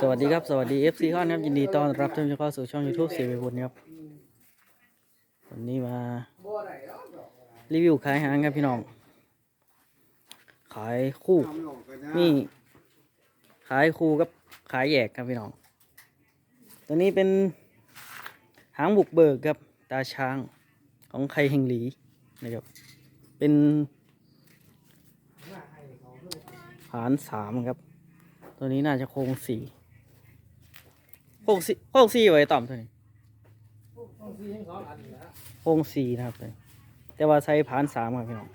สวัสดีครับ สวัสดี FC ข้อนครับ ยินดีต้อนรับท่านผู้ชมเข้าสู่ช่อง YouTube เสียไปบุญครับ วันนี้มา รีวิวขายหางครับพี่น้อง ขายคู่ นี่ขายคู่กับขายแยกครับพี่น้อง ตัวนี้เป็นหางบุกเบิกครับ ตาช้างของไคเฮงหลีนะครับ เป็นหารสามครับ ตัวนี้น่าจะโครงสี่โครงสี่โครงสี่ไว้ต่ำตัวนี้โครงสี่นะครับตัวนี้แต่ว่าใช้ผานสามครับพี่น้อง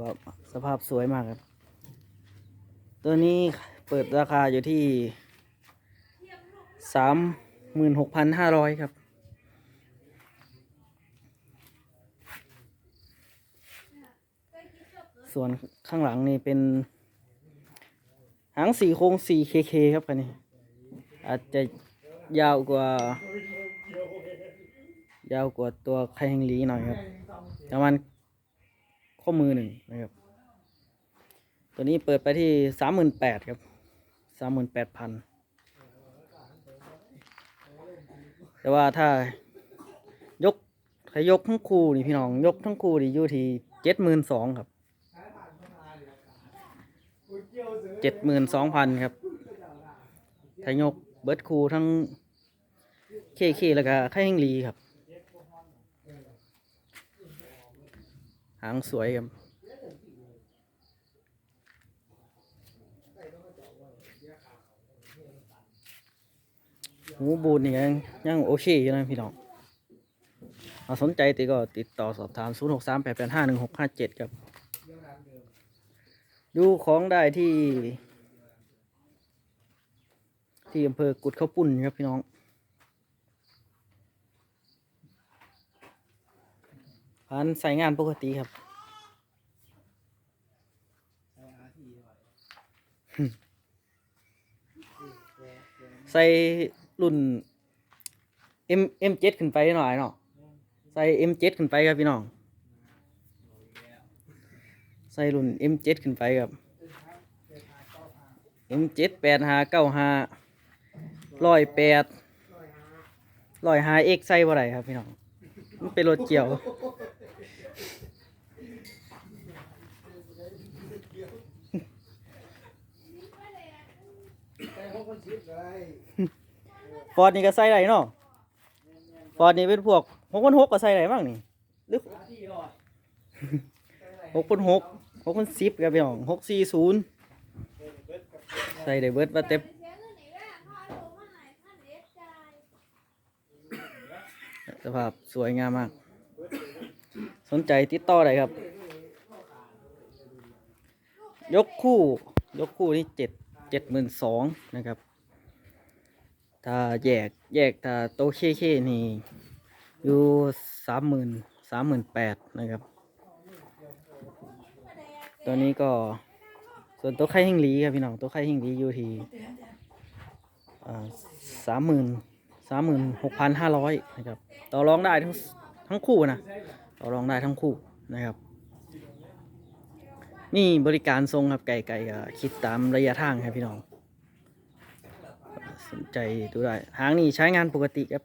ว่าสภาพสวยมากครับ ตัวนี้เปิดราคาอยู่ที่สามหมื่นหกพันห้าร้อยครับ ส่วนข้างหลังนี่เป็น หางสี่โค้งสี่เคเคครับคันนี้ อาจจะยาวกว่า ยาวกว่าตัวไคแฮงลีหน่อยครับประมาณข้อมือหนึ่งนะครับ ตัวนี้เปิดไปที่สามหมื่นแปดครับสามหมื่นแปดพันแต่ว่าถ้ายกถ้ายกทั้งคู่นี่พี่น้อง ยกทั้งคู่นี่อยู่ที่เจ็ดหมื่นสองครับ เจ็ดหมื่นสองพันครับทายกเบิร์ดคูทั้งเคเคแล้วก็ไข่แห้งลีครับ หางสวยครับหูบูดนี่ยังยังโอเคอยู่นะพี่น้องสนใจติก็ติดต่อสอบถาม 0 6 3 8 8 5 1 6 5 7 ครับ ดูของได้ที่ ที่อำเภอกุดข้าวปุ้นครับพี่น้อง ผ่านใส่งานปกติครับ ใส่รุ่น M M7 ขึ้นไปหน่อยเนาะ ใส่ M7 ขึ้นไปครับพี่น้อง ใส่รุ่น M7 ขึ้นไปครับ M7 แปดหาเก้าหาร้อยแปดร้อยหาเอกใส่บ่ไรครับพี่น้อง มันเป็นรถเกี่ยว ฟอร์ดนี่ก็ใส่ไรเนาะ ฟอร์ดนี่เป็นพวกหกพันหกก็ใส่ไรบ้างนี่หรือหกพันหก หกพันสิบครับพี่น้องหกสี่ศูนย์ใส่ได้เบิดว่าเต็มสภาพสวยงามมาก สนใจติดต่อได้ครับ ยกคู่ ยกคู่นี่เจ็ดเจ็ดหมื่นสองนะครับ ถ้าแยกแยกถ้าโตะเคเคนี่ อยู่สามหมื่นสามหมื่นแปดนะครับ ตัวนี้ก็ ส่วนต๊ะไข่หิ่งหลีครับพี่น้องต๊ะไข่หิ่งหลีอยู่ที่สามหมื่นสามหมื่นหกพันห้าร้อยนะครับต่อรองได้ทั้งทั้งคู่นะต่อรองได้ทั้งคู่นะครับนี่บริการทรงครับไก่ไก่คิดตามระยะทางครับพี่น้อง สนใจดูได้หางนี่ใช้งานปกติครับ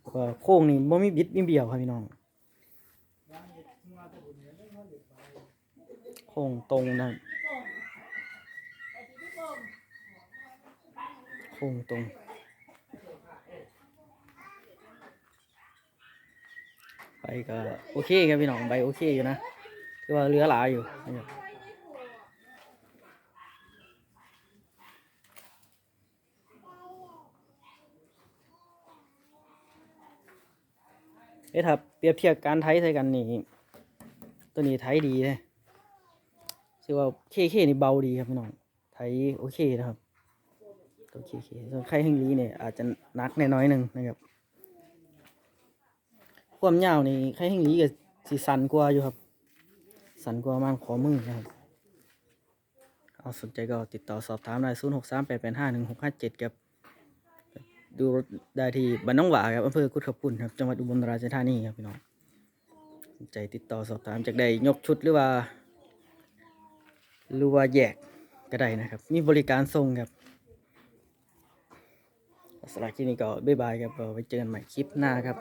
ก็ โค้งนี่บ่มีบิดมีเบี่ยวครับพี่น้องโค้งตรงนะโค้งตรงไปก็โอเคครับพี่น้องใบโอเคอยู่นะคือว่าเหลือหลายอยู่นะครับ เอ๊ะถ้าเปรียบเทียบการไทยใส่กันนี่ตัวนี้ไทยดีเลยคือว่าเคเคนี่เบาดีครับพี่น้องไทยโอเคนะครับตัวเคเคส่วนไข่แห้งลีเนี่ยอาจจะนักในน้อยหนึ่งนะครับความยาวนี่ไข่แห้งลีกับสีสันกว่าอยู่ครับ สันกว่ามันขอมือนะครับเอาสนใจก็ติดต่อสอบถามได้0 6 3 8 8 5 1 6 5 7ครับ ดูรถได้ที่บ้านน้องหวาครับอำเภอกุดขอบคุณครับจังหวัดอุบลราชธานีครับพี่น้องใจติดต่อสอบถามจากใดยกชุดหรือว่าหรือว่าแยกก็ได้นะครับ มีบริการส่งครับสำหรับคลิปนี้ก็บ๊ายบายครับไว้เจอกันใหม่คลิปหน้าครับ